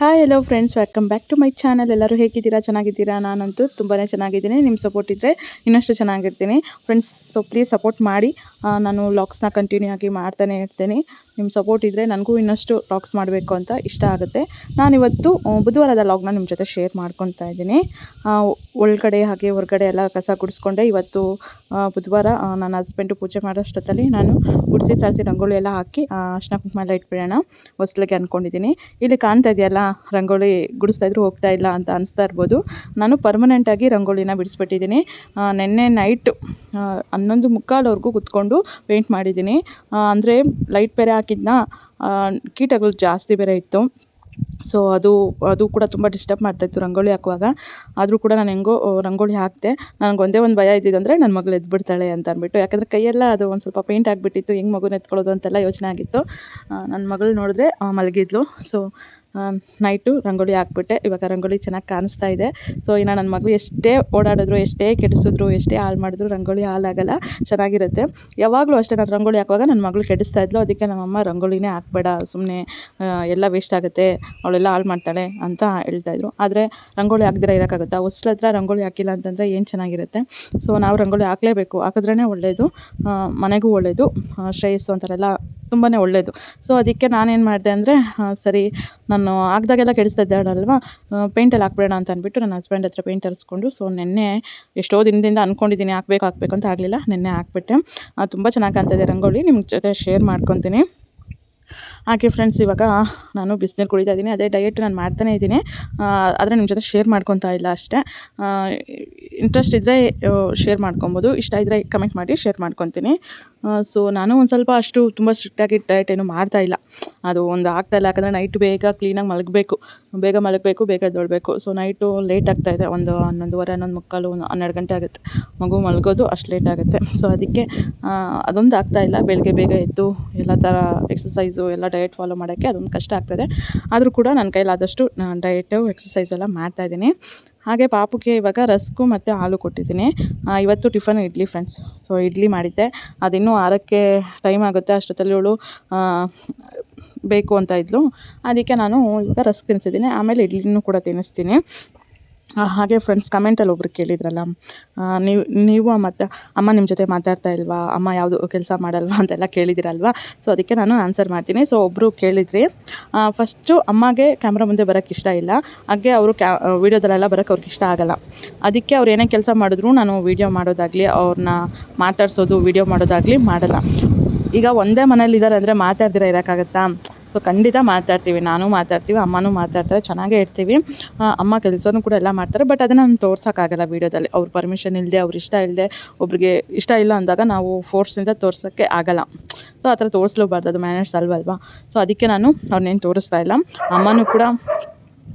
Hi hello friends welcome back to my channel ಎಲ್ಲರೂ ಹೇಗಿದ್ದೀರಾ? ಚೆನ್ನಾಗಿದ್ದೀರಾ? ನಾನಂತೂ ತುಂಬಾ ಚೆನ್ನಾಗಿದ್ದೀನಿ. ನಿಮ್ಮ ಸಪೋರ್ಟ್ ಇದ್ದರೆ ಇನ್ನಷ್ಟು ಚೆನ್ನಾಗಿರ್ತೀನಿ. ಫ್ರೆಂಡ್ಸ್ ಸೊ ಪ್ಲೀಸ್ ಸಪೋರ್ಟ್ ಮಾಡಿ. ನಾನು ವ್ಲಾಗ್ಸ್ನ ಕಂಟಿನ್ಯೂ ಆಗಿ ಮಾಡ್ತಾನೆ ಇರ್ತೀನಿ. ನಿಮ್ಮ ಸಪೋರ್ಟ್ ಇದ್ದರೆ ನನಗೂ ಇನ್ನಷ್ಟು ಟಾಕ್ಸ್ ಮಾಡಬೇಕು ಅಂತ ಇಷ್ಟ ಆಗುತ್ತೆ. ನಾನಿವತ್ತು ಬುಧವಾರದ ಲಾಗ್ನ ನಿಮ್ಮ ಜೊತೆ ಶೇರ್ ಮಾಡ್ಕೊತಾ ಇದ್ದೀನಿ. ಒಳಗಡೆ ಹಾಗೆ ಹೊರಗಡೆ ಎಲ್ಲ ಕಸ ಗುಡಿಸ್ಕೊಂಡೆ ಇವತ್ತು ಬುಧವಾರ ನನ್ನ ಹಸ್ಬೆಂಡು ಪೂಜೆ ಮಾಡೋಷ್ಟೊತ್ತಲ್ಲಿ ನಾನು ಗುಡಿಸಿ ಸಾರಿಸಿ ರಂಗೋಲಿ ಎಲ್ಲ ಹಾಕಿ ಅರ್ಶಿನ ಕುಂಕುಮ ಎಲ್ಲ ಇಟ್ಬಿಡೋಣ ಹೊಸ್ಲಿಗೆ ಅಂದ್ಕೊಂಡಿದ್ದೀನಿ ಇಲ್ಲಿ ಕಾಣ್ತಾ ಇದೆಯಲ್ಲ, ರಂಗೋಲಿ ಗುಡಿಸ್ತಾ ಇದ್ರು ಹೋಗ್ತಾ ಇಲ್ಲ ಅಂತ ಅನಿಸ್ತಾ ಇರ್ಬೋದು. ನಾನು ಪರ್ಮನೆಂಟಾಗಿ ರಂಗೋಲಿನ ಬಿಡಿಸ್ಬಿಟ್ಟಿದ್ದೀನಿ. ನಿನ್ನೆ ನೈಟ್ ಹನ್ನೊಂದು ಮುಕ್ಕಾಲವರೆಗೂ ಕುತ್ಕೊಂಡು ಪೇಂಟ್ ಮಾಡಿದ್ದೀನಿ. ಅಂದರೆ ಲೈಟ್ ಬೇರೆ ಹಾಕಿದ್ನ ಕೀಟಗಳು ಜಾಸ್ತಿ ಬೇರೆ ಇತ್ತು. ಸೊ ಅದು ಅದು ಕೂಡ ತುಂಬ ಡಿಸ್ಟರ್ಬ್ ಮಾಡ್ತಾಯಿತ್ತು ರಂಗೋಲಿ ಹಾಕುವಾಗ. ಆದರೂ ಕೂಡ ನಾನು ಹೆಂಗೋ, ರಂಗೋಲಿ ಹಾಕಿದೆ, ನನಗೆ ಒಂದೇ ಒಂದು ಭಯ ಇದ್ದಿದ್ದಂದರೆ ನನ್ನ ಮಗಳು ಎದ್ಬಿಡ್ತಾಳೆ ಅಂತ ಅಂದ್ಬಿಟ್ಟು. ಯಾಕಂದರೆ ಕೈಯೆಲ್ಲ ಅದು ಒಂದು ಸ್ವಲ್ಪ ಪೇಂಟ್ ಆಗಿಬಿಟ್ಟಿತ್ತು, ಹೆಂಗೆ ಮಗುನ ಎತ್ಕೊಳ್ಳೋದು ಅಂತೆಲ್ಲ ಯೋಚನೆ ಆಗಿತ್ತು. ನನ್ನ ಮಗಳು ನೋಡಿದ್ರೆ ಮಲಗಿದ್ಲು. ಸೊ ನೈಟು ರಂಗೋಲಿ ಹಾಕ್ಬಿಟ್ಟೆ. ಇವಾಗ ರಂಗೋಲಿ ಚೆನ್ನಾಗಿ ಕಾಣಿಸ್ತಾ ಇದೆ. ಸೊ ಇನ್ನು ನನ್ನ ಮಗಳು ಎಷ್ಟೇ ಓಡಾಡಿದ್ರು, ಎಷ್ಟೇ ಕೆಡಿಸಿದ್ರು, ಎಷ್ಟೇ ಹಾಳು ಮಾಡಿದ್ರು ರಂಗೋಲಿ ಹಾಳಾಗಲ್ಲ ಚೆನ್ನಾಗಿರುತ್ತೆ. ಯಾವಾಗಲೂ ಅಷ್ಟೇ ನಾನು ರಂಗೋಲಿ ಹಾಕುವಾಗ ನನ್ನ ಮಗಳು ಕೆಡಿಸ್ತಾ ಇದ್ಲು. ಅದಕ್ಕೆ ನಮ್ಮಮ್ಮ ರಂಗೋಲಿನೇ ಹಾಕ್ಬೇಡ. ಸುಮ್ಮನೆ ಎಲ್ಲ ವೇಸ್ಟ್ ಆಗುತ್ತೆ. ಅವಳೆಲ್ಲ ಹಾಳು ಮಾಡ್ತಾಳೆ ಅಂತ ಹೇಳ್ತಾಯಿದ್ರು ಆದರೆ ರಂಗೋಲಿ ಹಾಕಿದ್ರೆ ಇರೋಕ್ಕಾಗುತ್ತಾ? ಹೊಸ್ಲ ಹತ್ರ ರಂಗೋಲಿ ಹಾಕಿಲ್ಲ ಅಂತಂದರೆ ಏನು ಚೆನ್ನಾಗಿರುತ್ತೆ? ಸೊ ನಾವು ರಂಗೋಲಿ ಹಾಕಲೇಬೇಕು. ಹಾಕಿದ್ರೇ ಒಳ್ಳೆಯದು ಮನೆಗೂ ಒಳ್ಳೆಯದು ಶ್ರೇಯಸ್ಸು ಅಂತಾರೆಲ್ಲ ತುಂಬಾ ಒಳ್ಳೆಯದು ಸೊ ಅದಕ್ಕೆ ನಾನೇನು ಮಾಡಿದೆ ಅಂದರೆ ಸರಿ, ನಾನು ಹಾಕ್ದಾಗೆಲ್ಲ ಕೆಡಿಸ್ತಾ ಇದ್ದಾಳಲ್ವ ಪೇಂಟಲ್ಲಿ ಹಾಕ್ಬೇಡ ಅಂತ ಅಂದ್ಬಿಟ್ಟು ನನ್ನ ಹಸ್ಬೆಂಡ್ ಹತ್ರ ಪೇಂಟ್ ತರಿಸ್ಕೊಂಡು ಸೊ ನೆನ್ನೆ ಎಷ್ಟೋ ದಿನದಿಂದ ಅಂದ್ಕೊಂಡಿದ್ದೀನಿ ಹಾಕ್ಬೇಕು ಹಾಕ್ಬೇಕು ಅಂತ ಆಗಲಿಲ್ಲ, ನೆನ್ನೆ ಹಾಕ್ಬಿಟ್ಟೆ. ತುಂಬ ಚೆನ್ನಾಗಿ ಕಾಣ್ತಾಯಿದೆ ರಂಗೋಲಿ ನಿಮ್ಮ ಜೊತೆ ಶೇರ್ ಮಾಡ್ಕೊತೀನಿ. ಹಾಗೆ ಫ್ರೆಂಡ್ಸ್ ಇವಾಗ ನಾನು ಬಿಸಿನೀರು ಕುಡಿತಾ ಇದ್ದೀನಿ. ಅದೇ ಡಯಟ್ ನಾನು ಮಾಡ್ತಾನೇ ಇದ್ದೀನಿ. ಆದರೆ ನಿಮ್ಮ ಜೊತೆ ಶೇರ್ ಮಾಡ್ಕೊತಾ ಇಲ್ಲ ಅಷ್ಟೇ. ಇಂಟ್ರೆಸ್ಟ್ ಇದ್ದರೆ ಶೇರ್ ಮಾಡ್ಕೊಬೋದು. ಇಷ್ಟ ಇದ್ದರೆ ಕಮೆಂಟ್ ಮಾಡಿ ಶೇರ್ ಮಾಡ್ಕೊತೀನಿ. ಸೊ ನಾನು ಒಂದು ಸ್ವಲ್ಪ ಅಷ್ಟು ತುಂಬ ಸ್ಟ್ರಿಕ್ಟಾಗಿ ಡಯಟ್ ಏನು ಮಾಡ್ತಾ ಇಲ್ಲ. ಅದು ಒಂದು ಆಗ್ತಾ ಇಲ್ಲ. ಯಾಕಂದರೆ ನೈಟ್ ಬೇಗ ಕ್ಲೀನಾಗಿ ಮಲಗಬೇಕು. ಬೇಗ ಮಲಗಬೇಕು, ಬೇಗ ಎದ್ದೊಳ್ಬೇಕು. ಸೊ ನೈಟು ಲೇಟ್ ಆಗ್ತಾ ಇದೆ. ಒಂದು ಹನ್ನೊಂದುವರೆ, ಹನ್ನೊಂದು ಮುಕ್ಕಾಲು, ಒಂದು ಹನ್ನೆರಡು ಗಂಟೆ ಆಗುತ್ತೆ. ಮಗು ಮಲಗೋದು ಅಷ್ಟು ಲೇಟ್ ಆಗುತ್ತೆ. ಸೊ ಅದಕ್ಕೆ ಅದೊಂದು ಆಗ್ತಾ ಇಲ್ಲ. ಬೆಳಗ್ಗೆ ಬೇಗ ಎದ್ದು, ಎಲ್ಲ ಥರ ಎಕ್ಸಸೈಸು ಎಲ್ಲ ಡಯಟ್ ಫಾಲೋ ಮಾಡೋಕ್ಕೆ ಅದೊಂದು ಕಷ್ಟ ಆಗ್ತದೆ. ಆದರೂ ಕೂಡ ನನ್ನ ಕೈಲಾದಷ್ಟು ಡಯಟು ಎಕ್ಸಸೈಸ್ ಎಲ್ಲ ಮಾಡ್ತಾಯಿದ್ದೀನಿ ಹಾಗೆ ಪಾಪುಗೆ ಇವಾಗ ರಸ್ಕು ಮತ್ತು ಹಾಲು ಕೊಟ್ಟಿದ್ದೀನಿ. ಇವತ್ತು tiffin idli friends so idli ಮಾಡಿದ್ದೆ. ಅದಿನ್ನೂ ಆರಕ್ಕೆ ಟೈಮ್ ಆಗುತ್ತೆ. ಅಷ್ಟೊತ್ತಲ್ಲಿ ಇವಳು ಬೇಕು ಅಂತ ಇದ್ಲು. ಅದಕ್ಕೆ ನಾನು ಇವಾಗ ರಸ್ಕ್ ತಿನ್ನಿಸಿದ್ದೀನಿ ಆಮೇಲೆ ಇಡ್ಲಿನೂ ಕೂಡ ತಿನ್ನಿಸ್ತೀನಿ. ಹಾಗೆ ಫ್ರೆಂಡ್ಸ್ ಕಮೆಂಟಲ್ಲಿ ಒಬ್ರು ಕೇಳಿದ್ರಲ್ಲ ನೀವು ನೀವು ಮತ್ತು, ಅಮ್ಮ ನಿಮ್ಮ ಜೊತೆ ಮಾತಾಡ್ತಾ ಇಲ್ವಾ, ಅಮ್ಮ ಯಾವುದು ಕೆಲಸ ಮಾಡಲ್ವಾ ಅಂತೆಲ್ಲ ಕೇಳಿದಿರಲ್ವಾ? ಸೊ ಅದಕ್ಕೆ ನಾನು ಆನ್ಸರ್ ಮಾಡ್ತೀನಿ. ಸೊ ಒಬ್ಬರು ಕೇಳಿದ್ರಿ ಫಸ್ಟು ಅಮ್ಮಗೆ ಕ್ಯಾಮ್ರಾ ಮುಂದೆ ಬರೋಕ್ಕೆ ಇಷ್ಟ ಇಲ್ಲ. ಹಾಗೆ ಅವರು ಕ್ಯಾ ವೀಡಿಯೋದಲ್ಲೆಲ್ಲ ಬರೋಕ್ಕೆ ಅವ್ರಿಗೆ ಇಷ್ಟ ಆಗಲ್ಲ. ಅದಕ್ಕೆ ಅವ್ರು ಏನೇ ಕೆಲಸ ಮಾಡಿದ್ರು, ನಾನು ವೀಡಿಯೋ ಮಾಡೋದಾಗಲಿ ಅವ್ರನ್ನ ಮಾತಾಡ್ಸೋದು ವೀಡಿಯೋ ಮಾಡೋದಾಗಲಿ ಮಾಡಲ್ಲ. ಈಗ ಒಂದೇ ಮನೇಲಿ ಇದ್ದಾರೆ ಅಂದರೆ ಮಾತಾಡ್ದಿರ ಇರೋಕ್ಕಾಗತ್ತಾ? ಸೊ ಖಂಡಿತ ಮಾತಾಡ್ತೀವಿ. ನಾನು ಮಾತಾಡ್ತೀವಿ, ಅಮ್ಮನೂ ಮಾತಾಡ್ತಾರೆ, ಚೆನ್ನಾಗೇ ಇರ್ತೀವಿ. ಅಮ್ಮ ಕೆಲಸನೂ ಕೂಡ ಎಲ್ಲ ಮಾಡ್ತಾರೆ ಬಟ್ ಅದನ್ನು ನಾನು ತೋರ್ಸೋಕ್ಕಾಗಲ್ಲ ವೀಡಿಯೋದಲ್ಲಿ. ಅವ್ರ ಪರ್ಮಿಷನ್ ಇಲ್ಲದೆ ಅವ್ರ ಇಷ್ಟ ಇಲ್ಲದೆ ಒಬ್ರಿಗೆ ಇಷ್ಟ ಇಲ್ಲ ಅಂದಾಗ ನಾವು ಫೋರ್ಸಿಂದ ತೋರ್ಸೋಕ್ಕೆ ಆಗಲ್ಲ. ಸೊ ಆ ಥರ ತೋರಿಸ್ಲೂಬಾರ್ದು, ಅದು ಮ್ಯಾನೇಜ್ ಅಲ್ವಲ್ವಾ? ಸೊ ಅದಕ್ಕೆ ನಾನು ಅವ್ರನ್ನೇನು ತೋರಿಸ್ತಾ ಇಲ್ಲ. ಅಮ್ಮನೂ ಕೂಡ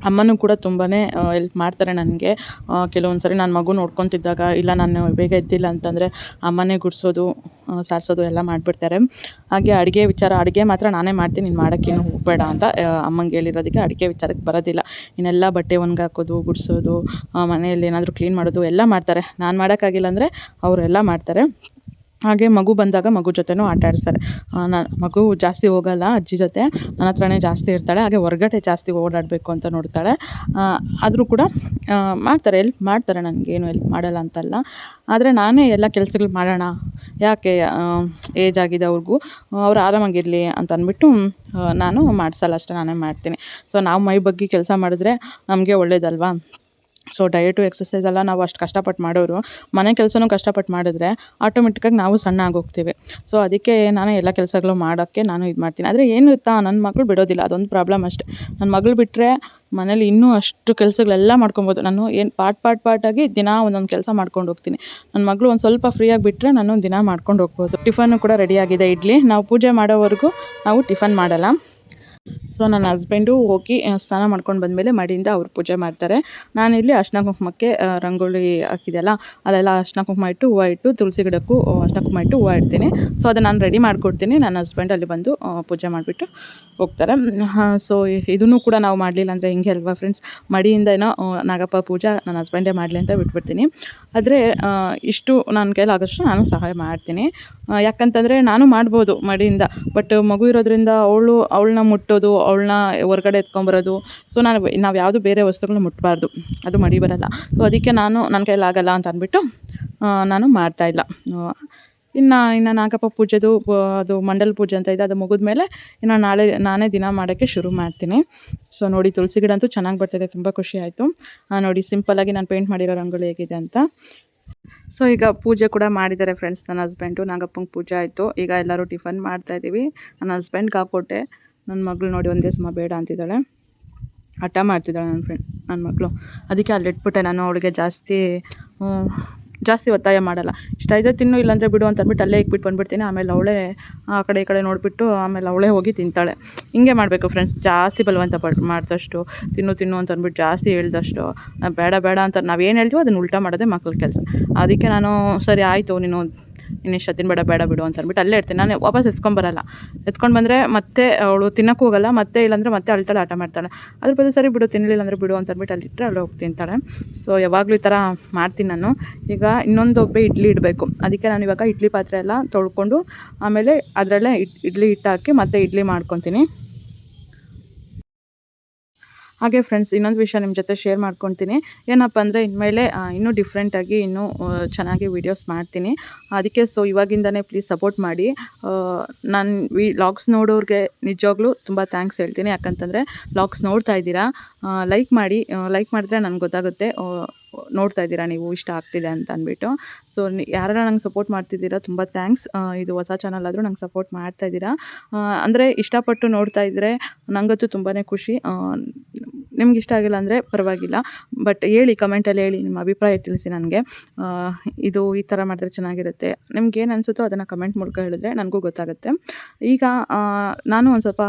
ಅಮ್ಮನೂ ಕೂಡ ತುಂಬಾ ಎಲ್ಪ್ ಮಾಡ್ತಾರೆ ನನಗೆ. ಕೆಲವೊಂದು ಸರಿ ನಾನು ಮಗು ನೋಡ್ಕೊತಿದ್ದಾಗ, ಇಲ್ಲ ನಾನು ಬೇಗ ಎದ್ದಿಲ್ಲ ಅಂತಂದರೆ ಅಮ್ಮನೇ ಗುಡಿಸೋದು ಸಾರಿಸೋದು ಎಲ್ಲ ಮಾಡಿಬಿಡ್ತಾರೆ. ಹಾಗೆ ಅಡುಗೆ ವಿಚಾರ, ಅಡುಗೆ ಮಾತ್ರ ನಾನೇ ಮಾಡ್ತೀನಿ, ನೀನು ಮಾಡೋಕ್ಕೇನು ಹೋಗಬೇಡ ಅಂತ ಅಮ್ಮಂಗೆ ಹೇಳಿರೋದಕ್ಕೆ ಅಡುಗೆ ವಿಚಾರಕ್ಕೆ ಬರೋದಿಲ್ಲ. ಇನ್ನೆಲ್ಲ ಬಟ್ಟೆ ಒಣಗಾಕೋದು ಗುಡಿಸೋದು ಮನೆಯಲ್ಲಿ ಏನಾದರೂ ಕ್ಲೀನ್ ಮಾಡೋದು ಎಲ್ಲ ಮಾಡ್ತಾರೆ. ನಾನು ಮಾಡೋಕ್ಕಾಗಿಲ್ಲ ಅಂದರೆ ಅವರೆಲ್ಲ ಮಾಡ್ತಾರೆ. ಹಾಗೆ ಮಗು ಬಂದಾಗ ಮಗು ಜೊತೆನೂ ಆಟ ಆಡಿಸ್ತಾರೆ. ನಾನು ಮಗು ಜಾಸ್ತಿ ಹೋಗಲ್ಲ, ಅಜ್ಜಿ ಜೊತೆ. ನನ್ನ ಹತ್ರನೇ ಜಾಸ್ತಿ ಇರ್ತಾಳೆ, ಹಾಗೆ ಹೊರಗಡೆ ಜಾಸ್ತಿ ಓಡಾಡಬೇಕು ಅಂತ ನೋಡ್ತಾಳೆ. ಆದರೂ ಕೂಡ ಮಾಡ್ತಾರೆ ಎಲ್ಪ್ ಮಾಡ್ತಾರೆ, ನನಗೇನು ಎಲ್ಪ್ ಮಾಡಲ್ಲ ಅಂತಲ್ಲ. ಆದರೆ ನಾನೇ ಎಲ್ಲ ಕೆಲಸಗಳು ಮಾಡೋಣ. ಯಾಕೆ ಏಜ್ ಆಗಿದೆ ಅವ್ರಿಗೂ ಅವ್ರು ಆರಾಮಾಗಿರಲಿ ಅಂತ ಅಂದ್ಬಿಟ್ಟು ನಾನು ಮಾಡಿಸಲ್ಲ ಅಷ್ಟೇ, ನಾನೇ ಮಾಡ್ತೀನಿ. ಸೊ ನಾವು ಮೈ ಬಗ್ಗೆ ಕೆಲಸ ಮಾಡಿದ್ರೆ ನಮಗೆ ಒಳ್ಳೇದಲ್ವಾ? ಸೊ ಡಯಟು ಎಕ್ಸಸೈಸ್ ಎಲ್ಲ ನಾವು ಅಷ್ಟು ಕಷ್ಟಪಟ್ಟು ಮಾಡೋರು, ಮನೆ ಕೆಲಸನೂ ಕಷ್ಟಪಟ್ಟು ಮಾಡಿದ್ರೆ ಆಟೋಮೆಟಿಕ್ಕಾಗಿ ನಾವು ಸಣ್ಣ ಆಗೋಗ್ತೀವಿ. ಸೊ ಅದಕ್ಕೆ ನಾನು ಎಲ್ಲ ಕೆಲಸಗಳು ಮಾಡೋಕ್ಕೆ ನಾನು ಇದು ಮಾಡ್ತೀನಿ. ಆದರೆ ಏನು ಇತ್ತಾ ನನ್ನ ಮಗಳು ಬಿಡೋದಿಲ್ಲ, ಅದೊಂದು ಪ್ರಾಬ್ಲಮ್ ಅಷ್ಟೆ. ನನ್ನ ಮಗಳು ಬಿಟ್ಟರೆ ಮನೇಲಿ ಇನ್ನೂ ಅಷ್ಟು ಕೆಲಸಗಳೆಲ್ಲ ಮಾಡ್ಕೊಬೋದು. ನಾನು ಏನು ಪಾರ್ಟ್ ಪಾರ್ಟ್ ಪಾರ್ಟಾಗಿ ದಿನ ಒಂದೊಂದು ಕೆಲಸ ಮಾಡ್ಕೊಂಡು ಹೋಗ್ತೀನಿ. ನನ್ನ ಮಗಳು ಒಂದು ಸ್ವಲ್ಪ ಫ್ರೀಯಾಗಿ ಬಿಟ್ಟರೆ ನಾನು ದಿನ ಮಾಡ್ಕೊಂಡು ಹೋಗ್ಬೋದು. ಟಿಫನ್ನು ಕೂಡ ರೆಡಿಯಾಗಿದೆ ಇಡ್ಲಿ. ನಾವು ಪೂಜೆ ಮಾಡೋವರೆಗೂ ನಾವು ಟಿಫನ್ ಮಾಡಲ್ಲ. ಸೊ ನನ್ನ ಹಸ್ಬೆಂಡು ಹೋಗಿ ಸ್ನಾನ ಮಾಡ್ಕೊಂಡು ಬಂದಮೇಲೆ ಮಡಿಯಿಂದ ಅವ್ರು ಪೂಜೆ ಮಾಡ್ತಾರೆ. ನಾನಿಲ್ಲಿ ಅರ್ಶಿನ ಕುಂಕುಮಕ್ಕೆ ರಂಗೋಲಿ ಹಾಕಿದೆಯಲ್ಲ, ಅಲ್ಲೆಲ್ಲ ಅರ್ಶಿನ ಕುಂಕುಮ ಇಟ್ಟು ಹೂವು ಇಟ್ಟು, ತುಳಸಿ ಗಿಡಕ್ಕೂ ಅರ್ಶಿನ ಕುಂಕುಮ ಇಟ್ಟು ಹೂವು ಇಡ್ತೀನಿ. ಸೊ ಅದನ್ನು ನಾನು ರೆಡಿ ಮಾಡಿಕೊಡ್ತೀನಿ. ನನ್ನ ಹಸ್ಬೆಂಡ್ ಅಲ್ಲಿ ಬಂದು ಪೂಜೆ ಮಾಡಿಬಿಟ್ಟು ಹೋಗ್ತಾರೆ. ಸೊ ಇದನ್ನು ಕೂಡ ನಾವು ಮಾಡಲಿಲ್ಲ ಅಂದರೆ ಹಿಂಗೆ ಅಲ್ವಾ ಫ್ರೆಂಡ್ಸ್ ಮಡಿಯಿಂದ ಏನೋ ನಾಗಪ್ಪ ಪೂಜಾ ನನ್ನ ಹಸ್ಬೆಂಡೇ ಮಾಡಲಿ ಅಂತ ಬಿಟ್ಬಿಡ್ತೀನಿ. ಆದರೆ ಇಷ್ಟು ನನ್ನ ಕೈಲಾಗಷ್ಟು ನಾನು ಸಹಾಯ ಮಾಡ್ತೀನಿ. ಯಾಕಂತಂದರೆ ನಾನು ಮಾಡ್ಬೋದು ಮಡಿಯಿಂದ ಬಟ್ ಮಗು ಇರೋದ್ರಿಂದ ಅವಳು, ಅವಳನ್ನ ಮುಟ್ಟೋದು ಅವಳನ್ನ ಹೊರಗಡೆ ಎತ್ಕೊಂಬರೋದು. ಸೊ ನಾನು ನಾವು ಯಾವುದು ಬೇರೆ ವಸ್ತುಗಳನ್ನ ಮುಟ್ಟಬಾರ್ದು ಅದು ಮಡಿ ಬರಲ್ಲ. ಸೊ ಅದಕ್ಕೆ ನಾನು ನನ್ನ ಕೈಲಾಗಲ್ಲ ಅಂತ ಅಂದ್ಬಿಟ್ಟು ನಾನು ಮಾಡ್ತಾ ಇಲ್ಲ. ಇನ್ನು ಇನ್ನು ನಾಗಪ್ಪ ಪೂಜೆದು ಅದು ಮಂಡಲ ಪೂಜೆ ಅಂತ ಇದೆ, ಅದು ಮುಗಿದ ಮೇಲೆ ಇನ್ನು ನಾಳೆ, ನಾನೇ ದಿನ ಮಾಡೋಕ್ಕೆ ಶುರು ಮಾಡ್ತೀನಿ. ಸೊ ನೋಡಿ, ತುಳಸಿ ಗಿಡ ಅಂತೂ ಚೆನ್ನಾಗಿ ಬರ್ತಿದೆ, ತುಂಬ ಖುಷಿ ಆಯಿತು. ನೋಡಿ ಸಿಂಪಲ್ಲಾಗಿ ನಾನು ಪೇಂಟ್ ಮಾಡಿರೋ ರಂಗೋಲಿ ಹೇಗಿದೆ ಅಂತ. ಸೊ ಈಗ ಪೂಜೆ ಕೂಡ ಮಾಡಿದ್ದಾರೆ ಫ್ರೆಂಡ್ಸ್ ನನ್ನ ಹಸ್ಬೆಂಡು ನಾಗಪ್ಪಂಗೆ ಪೂಜೆ ಆಯಿತು. ಈಗ ಎಲ್ಲರೂ ಟಿಫನ್ ಮಾಡ್ತಾಯಿದ್ದೀವಿ ನನ್ನ ಹಸ್ಬೆಂಡ್ಗೆ ಹಾಕ್ಕೊಟ್ಟೆ ನನ್ನ ಮಗಳು ನೋಡಿ ಒಂದೇ ಸಮ ಬೇಡ ಅಂತಿದ್ದಾಳೆ. ಹಠ ಮಾಡ್ತಿದ್ದಾಳೆ ನನ್ನ ಫ್ರೆಂಡ್ ನನ್ನ ಮಗಳು. ಅದಕ್ಕೆ ಅಲ್ಲಿ ಇಟ್ಬಿಟ್ಟೆ ನಾನು ಅವಳಿಗೆ ಜಾಸ್ತಿ ಜಾಸ್ತಿ ಒತ್ತಾಯ ಮಾಡಲ್ಲ. ಇಷ್ಟ ಇದೆ ತಿನ್ನು, ಇಲ್ಲಾಂದರೆ ಬಿಡು ಅಂತ ಅಂದ್ಬಿಟ್ಟು ಅಲ್ಲೇ ಇಕ್ಬಿಟ್ಟು ಬಂದ್ಬಿಡ್ತೀನಿ. ಆಮೇಲೆ ಅವಳೇ ಆ ಕಡೆ ಈ ಕಡೆ ನೋಡಿಬಿಟ್ಟು ಆಮೇಲೆ ಅವಳೇ ಹೋಗಿ ತಿಂತಾಳೆ. ಹಿಂಗೆ ಮಾಡಬೇಕು ಫ್ರೆಂಡ್ಸ್ ಜಾಸ್ತಿ ಬಲವಂತ ಪಡ್, ಮಾಡಿದಷ್ಟು, ತಿನ್ನು ತಿನ್ನು ಅಂತ ಅಂದ್ಬಿಟ್ಟು ಜಾಸ್ತಿ ಹೇಳ್ದಷ್ಟು, ಬೇಡ ಬೇಡ ಅಂತ ನಾವೇನು ಹೇಳ್ತೀವೋ ಅದನ್ನು ಉಲ್ಟಾ ಮಾಡೋದೇ ಮಕ್ಳ ಕೆಲಸ. ಅದಕ್ಕೆ ನಾನು ಸರಿ ಆಯಿತು, ನೀನು ನೀನು ಇಷ್ಟ ತಿನ್ಬೇಡ ಬೇಡ, ಬಿಡು ಅಂತ ಅಂದ್ಬಿಟ್ಟು ಅಲ್ಲೇ ಇರ್ತೀನಿ. ನಾನು ವಾಪಸ್ ಎತ್ಕೊಂಬರಲ್ಲ ಎತ್ಕೊಂಡು ಬಂದರೆ ಮತ್ತೆ ಅವಳು ತಿನ್ನಕ್ಕೆ ಹೋಗಲ್ಲ, ಮತ್ತೆ ಇಲ್ಲಾಂದರೆ ಮತ್ತೆ ಅಳ್ತಾಳೆ, ಆಟ ಮಾಡ್ತಾಳೆ. ಅದ್ರ ಬದಲು ಸರಿ ಬಿಡು ತಿನ್ನಲಿಲ್ಲ ಅಂದರೆ ಬಿಡು ಅಂತ ಅಂದ್ಬಿಟ್ಟು ಅಲ್ಲಿ ಇಟ್ಟರೆ ಅಲ್ಲಿ ಹೋಗಿ ತಿಂತಾಳೆ. ಸೊ ಯಾವಾಗಲೂ ಈ ಥರ ಮಾಡ್ತೀನಿ ನಾನು. ಈಗ ಇನ್ನೊಂದು ಒಬ್ಬೆ ಇಡ್ಲಿ ಇಡಬೇಕು. ಅದಕ್ಕೆ ನಾನು ಇವಾಗ ಇಡ್ಲಿ ಪಾತ್ರೆ ಎಲ್ಲ ತೊಳ್ಕೊಂಡು ಆಮೇಲೆ ಅದರಲ್ಲೇ ಇಡ್, ಇಡ್ಲಿ ಹಿಟ್ಟು ಹಾಕಿ ಮತ್ತೆ ಇಡ್ಲಿ ಮಾಡ್ಕೊತೀನಿ. ಹಾಗೆ ಫ್ರೆಂಡ್ಸ್ ಇನ್ನೊಂದು ವಿಷಯ ನಿಮ್ಮ ಜೊತೆ ಶೇರ್ ಮಾಡ್ಕೊತೀನಿ. ಏನಪ್ಪ ಅಂದರೆ ಇನ್ಮೇಲೆ ಇನ್ನೂ ಡಿಫ್ರೆಂಟಾಗಿ ಇನ್ನೂ ಚೆನ್ನಾಗಿ ವೀಡಿಯೋಸ್ ಮಾಡ್ತೀನಿ. ಅದಕ್ಕೆ ಸೊ ಇವಾಗಿಂದನೇ ಪ್ಲೀಸ್ ಸಪೋರ್ಟ್ ಮಾಡಿ. ನಾನು ವಿ ಲಾಗ್ಸ್ ನೋಡೋರಿಗೆ ನಿಜವಾಗ್ಲೂ ತುಂಬ ಥ್ಯಾಂಕ್ಸ್ ಹೇಳ್ತೀನಿ. ಯಾಕಂತಂದರೆ ಲಾಗ್ಸ್ ನೋಡ್ತಾ ಇದ್ದೀರಾ ಲೈಕ್ ಮಾಡಿ ಲೈಕ್ ಮಾಡಿದ್ರೆ ನನಗೆ ಗೊತ್ತಾಗುತ್ತೆ. ನೋಡ್ತಾ ಇದ್ದೀರಾ ನೀವು, ಇಷ್ಟ ಆಗ್ತಿದೆ ಅಂತ ಅಂದ್ಬಿಟ್ಟು. ಸೊ ಯಾರು ನಂಗೆ ಸಪೋರ್ಟ್ ಮಾಡ್ತಿದ್ದೀರಾ, ತುಂಬ ಥ್ಯಾಂಕ್ಸ್ ಇದು ಹೊಸ ಚಾನಲ್ ಆದರೂ ನಂಗೆ ಸಪೋರ್ಟ್ ಮಾಡ್ತಾ ಇದ್ದೀರಾ. ಅಂದರೆ ಇಷ್ಟಪಟ್ಟು ನೋಡ್ತಾ ಇದ್ದರೆ ನನಗಂತೂ ತುಂಬಾ ಖುಷಿ. ನಿಮ್ಗೆ ಇಷ್ಟ ಆಗಿಲ್ಲ ಅಂದರೆ ಪರವಾಗಿಲ್ಲ. ಬಟ್ ಹೇಳಿ ಕಮೆಂಟಲ್ಲಿ ಹೇಳಿ, ನಿಮ್ಮ ಅಭಿಪ್ರಾಯ ತಿಳಿಸಿ ನನಗೆ. ಇದು ಈ ಥರ ಮಾಡಿದ್ರೆ ಚೆನ್ನಾಗಿರುತ್ತೆ. ನಿಮ್ಗೆ ಏನು ಅನಿಸುತ್ತೋ ಅದನ್ನು ಕಮೆಂಟ್ ಮೂಲಕ ಹೇಳಿದ್ರೆ ನನಗೂ ಗೊತ್ತಾಗುತ್ತೆ. ಈಗ ನಾನು ಒಂದು ಸ್ವಲ್ಪ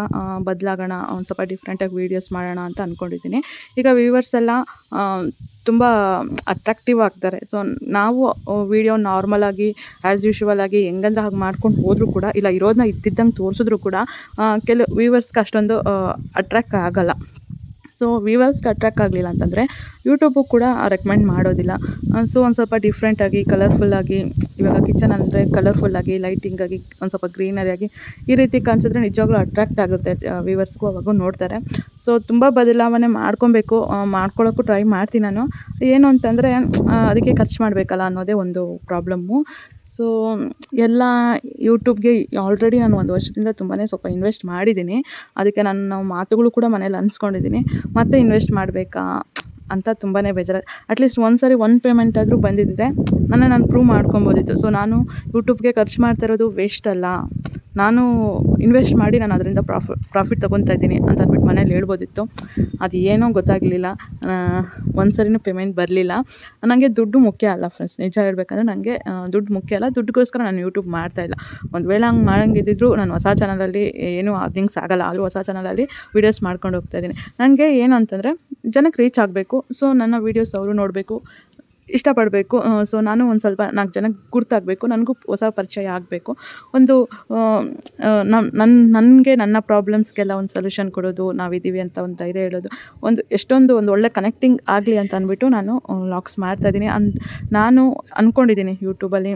ಬದಲಾಗೋಣ, ಒಂದು ಸ್ವಲ್ಪ ಡಿಫ್ರೆಂಟಾಗಿ ವೀಡಿಯೋಸ್ ಮಾಡೋಣ ಅಂತ ಅಂದ್ಕೊಂಡಿದ್ದೀನಿ ಈಗ ವ್ಯೂವರ್ಸ್ ಎಲ್ಲ ತುಂಬ ಅಟ್ರಾಕ್ಟಿವ್ ಆಗ್ತಾರೆ. ಸೊ ನಾವು ವೀಡಿಯೋ ನಾರ್ಮಲಾಗಿ ಆ್ಯಸ್ ಯೂಶುವಲ್ ಆಗಿ ಹೆಂಗಂದ್ರೆ ಹಾಗೆ ಮಾಡ್ಕೊಂಡು ಹೋದರೂ ಕೂಡ, ಇಲ್ಲ ಇರೋದನ್ನ ಇದ್ದಿದ್ದಂಗೆ ತೋರಿಸಿದ್ರು ಕೂಡ ಕೆಲವು ವ್ಯೂವರ್ಸ್ಗೆ ಅಷ್ಟೊಂದು ಅಟ್ರಾಕ್ಟ್ ಆಗಲ್ಲ. ಸೊ ವ್ಯೂವರ್ಸ್ಗೆ ಅಟ್ರ್ಯಾಕ್ಟ್ ಆಗಲಿಲ್ಲ ಅಂತಂದರೆ ಯೂಟ್ಯೂಬು ಕೂಡ ರೆಕಮೆಂಡ್ ಮಾಡೋದಿಲ್ಲ. ಸೊ ಒಂದು ಸ್ವಲ್ಪ ಡಿಫ್ರೆಂಟಾಗಿ ಕಲರ್ಫುಲ್ಲಾಗಿ ಇವಾಗ ಕಿಚನ್ ಅಂದರೆ ಕಲರ್ಫುಲ್ಲಾಗಿ ಲೈಟಿಂಗಾಗಿ ಒಂದು ಸ್ವಲ್ಪ ಗ್ರೀನರಿ ಆಗಿ ಈ ರೀತಿ ಕಾಣಿಸಿದ್ರೆ ನಿಜವಾಗ್ಲೂ ಅಟ್ರ್ಯಾಕ್ಟ್ ಆಗುತ್ತೆ ವ್ಯೂವರ್ಸ್ಗೂ ಅವಾಗೂ ನೋಡ್ತಾರೆ. ಸೊ ತುಂಬ ಬದಲಾವಣೆ ಮಾಡ್ಕೊಬೇಕು ಆ, ಮಾಡ್ಕೊಳ್ಳೋಕ್ಕೂ ಟ್ರೈ ಮಾಡ್ತೀನಿ ನಾನು. ಏನು ಅಂತಂದರೆ ಅದಕ್ಕೆ ಖರ್ಚು ಮಾಡಬೇಕಲ್ಲ ಅನ್ನೋದೇ ಒಂದು ಪ್ರಾಬ್ಲಮ್ಮು ಸೊ ಎಲ್ಲ ಯೂಟ್ಯೂಬ್ಗೆ ಆಲ್ರೆಡಿ ನಾನು ಒಂದು ವರ್ಷದಿಂದ ತುಂಬಾ ಸ್ವಲ್ಪ ಇನ್ವೆಸ್ಟ್ ಮಾಡಿದ್ದೀನಿ. ಅದಕ್ಕೆ ನನ್ನ ಮಾತುಗಳು ಕೂಡ ಮನೇಲಿ ಅನ್ಸ್ಕೊಂಡಿದ್ದೀನಿ. ಮತ್ತೆ ಇನ್ವೆಸ್ಟ್ ಮಾಡಬೇಕಾ ಅಂತ ತುಂಬಾ ಬೇಜಾರು. ಅಟ್ಲೀಸ್ಟ್ ಒಂದು ಸರಿ ಒಂದು ಪೇಮೆಂಟ್ ಆದರೂ ಬಂದಿದ್ದರೆ ನನ್ನ ನಾನು ಪ್ರೂವ್ ಮಾಡ್ಕೊಬೋದಿತ್ತು. ಸೊ ನಾನು ಯೂಟ್ಯೂಬ್ಗೆ ಖರ್ಚು ಮಾಡ್ತಾ ಇರೋದು ವೇಸ್ಟ್ ಅಲ್ಲ. ನಾನು ಇನ್ವೆಸ್ಟ್ ಮಾಡಿ ನಾನು ಅದರಿಂದ ಪ್ರಾಫಿ ಪ್ರಾಫಿಟ್ ತೊಗೊತಾ ಇದ್ದೀನಿ ಅಂತ ಅಂದ್ಬಿಟ್ಟು ಮನೇಲಿ ಹೇಳ್ಬೋದಿತ್ತು. ಅದು ಏನೋ ಗೊತ್ತಾಗಲಿಲ್ಲ. ಒಂದು ಪೇಮೆಂಟ್ ಬರಲಿಲ್ಲ. ನನಗೆ ದುಡ್ಡು ಮುಖ್ಯ ಅಲ್ಲ ಫ್ರೆಂಡ್ಸ್ ನಿಜ ಹೇಳ್ಬೇಕಂದ್ರೆ ನನಗೆ ದುಡ್ಡು ಮುಖ್ಯ ಅಲ್ಲ. ದುಡ್ಡುಗೋಸ್ಕರ ನಾನು ಯೂಟ್ಯೂಬ್ ಮಾಡ್ತಾಯಿಲ್ಲ ಒಂದು ವೇಳೆ ಹಂಗೆ ಮಾಡಂಗಿದ್ದಿದ್ರು ನಾನು ಹೊಸ ಚಾನಲಲ್ಲಿ ಏನೂ ಅರ್ನಿಂಗ್ಸ್ ಆಗಲ್ಲ. ಆದರೂ ಹೊಸ ಚಾನಲಲ್ಲಿ ವೀಡಿಯೋಸ್ ಮಾಡ್ಕೊಂಡು ಹೋಗ್ತಾ ಇದ್ದೀನಿ. ನನಗೆ ಏನು ಅಂತಂದರೆ ಜನಕ್ಕೆ ರೀಚ್ ಆಗಬೇಕು. ಸೊ ನನ್ನ ವೀಡಿಯೋಸ್ ಅವರು ನೋಡಬೇಕು. ಇಷ್ಟಪಡಬೇಕು. ಸೊ ನಾನು ಒಂದು ಸ್ವಲ್ಪ ನಾಲ್ಕು ಜನಕ್ಕೆ ಗುರ್ತಾಗಬೇಕು. ನನಗೂ ಹೊಸ ಪರಿಚಯ ಆಗಬೇಕು. ಒಂದು ನನ್ನ ನನ್ನ ನನಗೆ ನನ್ನ ಪ್ರಾಬ್ಲಮ್ಸ್ಗೆಲ್ಲ ಒಂದು ಸೊಲ್ಯೂಷನ್ ಕೊಡೋದು, ನಾವಿದ್ದೀವಿ ಅಂತ ಒಂದು ಧೈರ್ಯ ಹೇಳೋದು, ಒಂದು, ಎಷ್ಟೊಂದು ಒಂದು ಒಳ್ಳೆ ಕನೆಕ್ಟಿಂಗ್ ಆಗಲಿ ಅಂತ ಅಂದ್ಬಿಟ್ಟು ನಾನು ಲಾಗ್ಸ್ ಮಾಡ್ತಾಯಿದ್ದೀನಿ ಅನ್ ನಾನು ಅಂದ್ಕೊಂಡಿದ್ದೀನಿ ಯೂಟ್ಯೂಬಲ್ಲಿ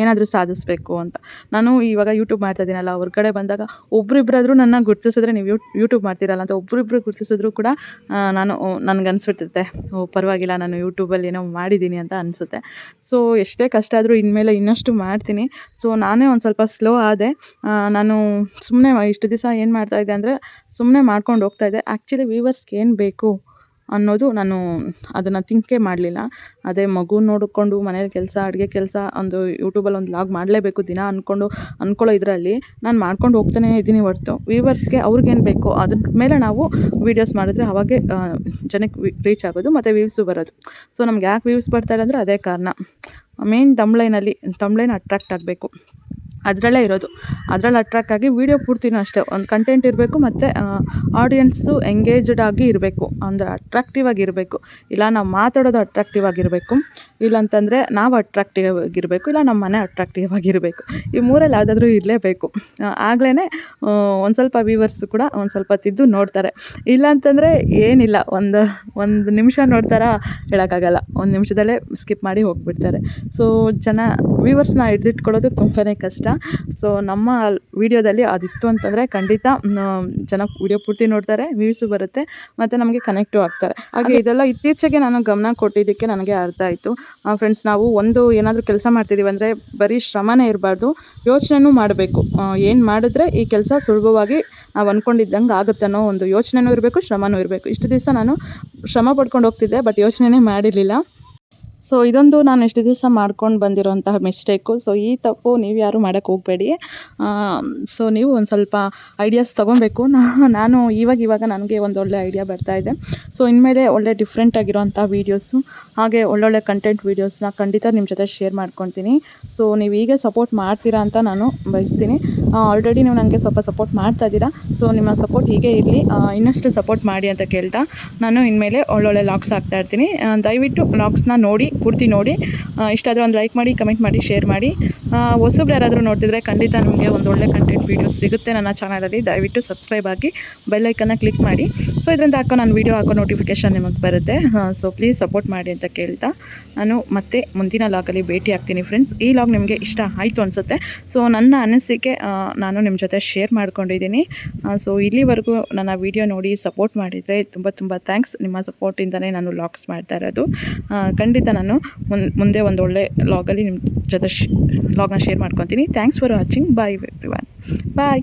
ಏನಾದರೂ ಸಾಧಿಸಬೇಕು ಅಂತ. ನಾನು ಇವಾಗ ಯೂಟ್ಯೂಬ್ ಮಾಡ್ತಾ ಇದ್ದೀನಲ್ಲ ಹೊರ್ಗಡೆ ಬಂದಾಗ ಒಬ್ರಿಬ್ಬರಾದರೂ ನನ್ನ ಗುರ್ತಿಸಿದ್ರೆ ನೀವು ಯೂ ಯೂಟ್ಯೂಬ್ ಮಾಡ್ತೀರಲ್ಲ ಅಂತ ಒಬ್ರಿಬ್ರು ಗುರ್ತಿಸಿದ್ರು ಕೂಡ ನಾನು ನನಗೆ ಅನಿಸ್ಬಿಟ್ಟಿರುತ್ತೆ ಓ, ಪರವಾಗಿಲ್ಲ, ನಾನು ಯೂಟ್ಯೂಬಲ್ಲಿ ಏನೋ ಮಾಡಿದ್ದೀನಿ ಅಂತ ಅನಿಸುತ್ತೆ. ಸೊ ಎಷ್ಟೇ ಕಷ್ಟ ಆದರೂ ಇನ್ಮೇಲೆ ಇನ್ನಷ್ಟು ಮಾಡ್ತೀನಿ. ಸೊ ನಾನೇ ಒಂದು ಸ್ವಲ್ಪ ಸ್ಲೋ ಆದೆ. ನಾನು ಸುಮ್ಮನೆ ಇಷ್ಟು ದಿವಸ ಏನು ಮಾಡ್ತಾಯಿದ್ದೆ ಅಂದರೆ ಸುಮ್ಮನೆ ಮಾಡ್ಕೊಂಡು ಹೋಗ್ತಾಯಿದ್ದೆ ಆ್ಯಕ್ಚುಲಿ ವೀವರ್ಸ್ಗೆ ಏನು ಬೇಕು? ಅನ್ನೋದು ನಾನು ಅದನ್ನು ತಿಂಕೆ ಮಾಡಲಿಲ್ಲ. ಅದೇ ಮಗು ನೋಡಿಕೊಂಡು ಮನೇಲಿ ಕೆಲಸ, ಅಡುಗೆ ಕೆಲಸ ಒಂದು ಯೂಟ್ಯೂಬಲ್ಲಿ ಒಂದು ಲಾಗ್ ಮಾಡಲೇಬೇಕು, ದಿನ ಅಂದ್ಕೊಂಡು ಅಂದ್ಕೊಳ್ಳೋ ಇದರಲ್ಲಿ ನಾನು ಮಾಡ್ಕೊಂಡು ಹೋಗ್ತಾನೇ ಇದ್ದೀನಿ ಹೊರ್ತು. ವೀವರ್ಸ್ಗೆ ಅವ್ರಿಗೇನು ಬೇಕೋ ಅದ್ರ ಮೇಲೆ ನಾವು ವೀಡಿಯೋಸ್ ಮಾಡಿದ್ರೆ ಅವಾಗೆ ಜನಕ್ಕೆ ರೀಚ್ ಆಗೋದು ಮತ್ತು ವ್ಯೂವ್ಸು ಬರೋದು. ಸೊ ನಮ್ಗೆ ಯಾಕೆ ವ್ಯೂವ್ಸ್ ಬರ್ತಾಯಿಲ್ಲ ಅಂದರೆ ಅದೇ ಕಾರಣ. ಮೇನ್ ತಮ್ಲೈನಲ್ಲಿ ತಮ್ಲೈನ್ ಅಟ್ರಾಕ್ಟ್ ಆಗಬೇಕು. ಅದರಲ್ಲೇ ಇರೋದು. ಅದ್ರಲ್ಲಿ ಅಟ್ರ್ಯಾಕ್ಟ್ ಆಗಿ ವೀಡಿಯೋ ಪೂರ್ತಿನೂ ಅಷ್ಟೇ. ಒಂದು ಕಂಟೆಂಟ್ ಇರಬೇಕು ಮತ್ತು ಆಡಿಯನ್ಸು ಎಂಗೇಜ್ಡ್ ಆಗಿ ಇರಬೇಕು. ಅಂದರೆ ಅಟ್ರಾಕ್ಟಿವ್ ಆಗಿರಬೇಕು ಇಲ್ಲ ನಾವು ಮಾತಾಡೋದು ಅಟ್ರಾಕ್ಟಿವ್ ಆಗಿರಬೇಕು ಇಲ್ಲಂತಂದರೆ ನಾವು ಅಟ್ರಾಕ್ಟಿವ್ ಆಗಿರಬೇಕು ಇಲ್ಲ ನಮ್ಮ ಮನೆ ಅಟ್ರಾಕ್ಟಿವ್ ಆಗಿರಬೇಕು ಈ ಮೂರಲ್ಲಿ ಯಾವುದಾದ್ರೂ ಇರಲೇಬೇಕು. ಆಗಲೇ ಒಂದು ಸ್ವಲ್ಪ ವ್ಯೂವರ್ಸು ಕೂಡ ಒಂದು ಸ್ವಲ್ಪ ತಿದ್ದು ನೋಡ್ತಾರೆ. ಇಲ್ಲ ಅಂತಂದರೆ ಏನಿಲ್ಲ. ಒಂದು ಒಂದು ನಿಮಿಷ ನೋಡ್ತಾರಾ ಹೇಳೋಕ್ಕಾಗಲ್ಲ. ಒಂದು ನಿಮಿಷದಲ್ಲೇ ಸ್ಕಿಪ್ ಮಾಡಿ ಹೋಗಿಬಿಡ್ತಾರೆ. ಸೊ ಜನ ವ್ಯೂವರ್ಸ್ನ ಹಿಡ್ದಿಟ್ಕೊಳ್ಳೋದು ತುಂಬಾ ಕಷ್ಟ. ಸೊ ನಮ್ಮ ವಿಡಿಯೋದಲ್ಲಿ ಅದಿತ್ತು ಅಂತಂದರೆ ಖಂಡಿತ ಜನ ವಿಡಿಯೋ ಪೂರ್ತಿ ನೋಡ್ತಾರೆ ವ್ಯೂಸು ಬರುತ್ತೆ ಮತ್ತು ನಮಗೆ ಕನೆಕ್ಟು ಆಗ್ತಾರೆ. ಹಾಗೆ ಇದೆಲ್ಲ ಇತ್ತೀಚೆಗೆ ನಾನು ಗಮನ ಕೊಟ್ಟಿದ್ದಕ್ಕೆ ನನಗೆ ಅರ್ಥ ಆಯಿತು. ಫ್ರೆಂಡ್ಸ್ ನಾವು ಒಂದು ಏನಾದರೂ ಕೆಲಸ ಮಾಡ್ತಿದ್ದೀವಿ ಅಂದರೆ ಬರೀ ಶ್ರಮನೇ ಇರಬಾರ್ದು ಯೋಚನೆನೂ ಮಾಡಬೇಕು. ಏನು ಮಾಡಿದ್ರೆ ಈ ಕೆಲಸ ಸುಲಭವಾಗಿ ನಾವು ಅಂದ್ಕೊಂಡಿದ್ದಂಗೆ ಆಗುತ್ತೆ ಅನ್ನೋ ಒಂದು ಯೋಚನೆನೂ ಇರಬೇಕು ಶ್ರಮನೂ ಇರಬೇಕು. ಇಷ್ಟು ದಿವಸ ನಾನು ಶ್ರಮ ಪಡ್ಕೊಂಡು ಹೋಗ್ತಿದ್ದೆ ಬಟ್ ಯೋಚನೆನೇ ಮಾಡಿರಲಿಲ್ಲ. ಸೊ ಇದೊಂದು ನಾನು ಇಷ್ಟು ದಿವಸ ಮಾಡ್ಕೊಂಡು ಬಂದಿರೋಂತಹ ಮಿಸ್ಟೇಕು ಸೊ ಈ ತಪ್ಪು ನೀವು ಯಾರು ಮಾಡೋಕ್ಕೆ ಹೋಗಬೇಡಿ. ಸೊ ನೀವು ಒಂದು ಸ್ವಲ್ಪ ಐಡಿಯಾಸ್ ತೊಗೊಬೇಕು. ನಾನು ಇವಾಗ ಇವಾಗ ನನಗೆ ಒಂದು ಒಳ್ಳೆ ಐಡಿಯಾ ಬರ್ತಾ ಇದೆ. ಸೊ ಇನ್ಮೇಲೆ ಒಳ್ಳೆ ಡಿಫ್ರೆಂಟ್ ಆಗಿರೋಂಥ ವೀಡಿಯೋಸು ಹಾಗೆ ಒಳ್ಳೊಳ್ಳೆ ಕಂಟೆಂಟ್ ವೀಡಿಯೋಸ್ನ ಖಂಡಿತ ನಿಮ್ಮ ಜೊತೆ ಶೇರ್ ಮಾಡ್ಕೊತೀನಿ. ಸೊ ನೀವು ಹೀಗೆ ಸಪೋರ್ಟ್ ಮಾಡ್ತೀರಾ ಅಂತ ನಾನು ಬಯಸ್ತೀನಿ. ಆಲ್ರೆಡಿ ನೀವು ನನಗೆ ಸ್ವಲ್ಪ ಸಪೋರ್ಟ್ ಮಾಡ್ತಾ ಇದ್ದೀರಾ. ಸೊ ನಿಮ್ಮ ಸಪೋರ್ಟ್ ಹೀಗೆ ಇರಲಿ. ಇನ್ನಷ್ಟು ಸಪೋರ್ಟ್ ಮಾಡಿ ಅಂತ ಕೇಳ್ತಾ ನಾನು ಇನ್ಮೇಲೆ ಒಳ್ಳೊಳ್ಳೆ ಲಾಗ್ಸ್ ಹಾಕ್ತಾ ಇರ್ತೀನಿ. ಆ, ದಯವಿಟ್ಟು ಲಾಗ್ಸ್ನ ನೋಡಿ ಪೂರ್ತಿ ನೋಡಿ. ಇಷ್ಟಾದರೂ ಒಂದು ಲೈಕ್ ಮಾಡಿ ಕಮೆಂಟ್ ಮಾಡಿ ಶೇರ್ ಮಾಡಿ. ಹೊಸಬ್ರು ಯಾರಾದರೂ ನೋಡ್ತಿದ್ರೆ ಖಂಡಿತ ನಿಮಗೆ ಒಂದು ಒಳ್ಳೆ ಕಂಟೆಂಟ್ ವೀಡಿಯೋಸ್ ಸಿಗುತ್ತೆ ನನ್ನ ಚಾನಲಲ್ಲಿ ದಯವಿಟ್ಟು ಸಬ್ಸ್ಕ್ರೈಬ್ ಆಗಿ ಬೆಲ್ಲೈಕನ್ನ ಕ್ಲಿಕ್ ಮಾಡಿ. ಸೊ ಇದರಿಂದ ಹಾಕೋ ನಾನು ವೀಡಿಯೋ ಹಾಕೋ ನೋಟಿಫಿಕೇಷನ್ ನಿಮಗೆ ಬರುತ್ತೆ. ಸೊ ಪ್ಲೀಸ್ ಸಪೋರ್ಟ್ ಮಾಡಿ ಅಂತ ಕೇಳ್ತಾ ನಾನು ಮತ್ತೆ ಮುಂದಿನ ಲಾಗಲ್ಲಿ ಭೇಟಿ ಆಗ್ತೀನಿ ಫ್ರೆಂಡ್ಸ್ ಈ ಲಾಗ್ ನಿಮಗೆ ಇಷ್ಟ ಆಯಿತು ಅನಿಸುತ್ತೆ. ಸೊ ನನ್ನ ಅನಿಸಿಕೆ ನಾನು ನಿಮ್ಮ ಜೊತೆ ಶೇರ್ ಮಾಡ್ಕೊಂಡಿದ್ದೀನಿ. ಸೊ ಇಲ್ಲಿವರೆಗೂ ನನ್ನ ವೀಡಿಯೋ ನೋಡಿ ಸಪೋರ್ಟ್ ಮಾಡಿದರೆ ತುಂಬ ತುಂಬ ಥ್ಯಾಂಕ್ಸ್ ನಿಮ್ಮ ಸಪೋರ್ಟಿಂದನೇ ನಾನು ಲಾಗ್ಸ್ ಮಾಡ್ತಾ ಇರೋದು. ಖಂಡಿತ ನಾನು ಮುಂದೆ ಒಂದು ಒಳ್ಳೆ ಲಾಗಲ್ಲಿ ನಿಮ್ಮ ಜೊತೆ ಶ್ ಲಾಗ್ನ ಶೇರ್ ಮಾಡ್ಕೊತೀನಿ. Thanks for watching bye every bye